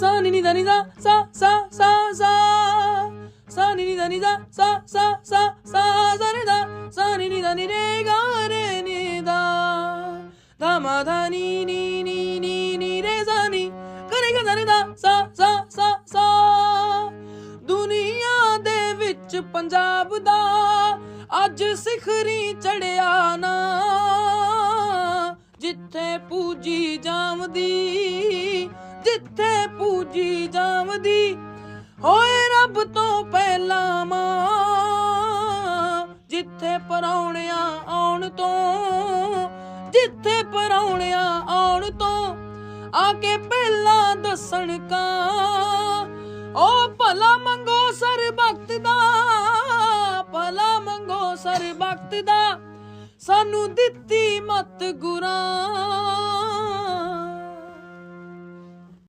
ਸਾ ਨੀ ਨੀ ਦਾ ਸਾ ਸਾ ਸਾ ਸਾ ਸਾ ਨੀ ਨੀ ਦਾ ਸਾ ਸਾ ਸਾ ਸਾ ਦਾ ਸਾ ਨੀ ਦਾ ਨੀ ਰੇ ਗਾ ਦਾ ਨੀ ਨੀ ਨੀ ਨੀ ਨੀ ਰੇ ਸਾ ਨੀ ਦਾ ਸਾ ਸਾ ਸਾ ਸਾ ਦੁਨੀਆ ਦੇ ਵਿੱਚ ਪੰਜਾਬ ਦਾ ਅੱਜ ਸਿਖਰੀ ਚੜਿਆ ਨਾ ਜਿੱਥੇ ਪੂਜੀ ਜਾਮਦੀ ਜਿੱਥੇ ਪੂਜੀ ਜਾਵਦੀ, ਹੋਏ ਰੱਬ ਤੋਂ ਪਹਿਲਾਂ ਮਾਂ ਜਿੱਥੇ ਪਰੌਣਿਆਂ ਆਉਣ ਤੋਂ, ਜਿੱਥੇ ਪਰੌਣਿਆਂ ਆਉਣ ਤੋਂ ਆ ਕੇ ਪਹਿਲਾਂ ਦੱਸਣ ਕਾ। ਓ ਭਲਾ ਮੰਗੋ ਸਰ ਭਗਤ ਦਾ, ਭਲਾ ਮੰਗੋ ਸਰ ਵਕਤ ਦਾ, ਸਾਨੂੰ ਦਿੱਤੀ ਮਤ ਗੁਰਾਂ।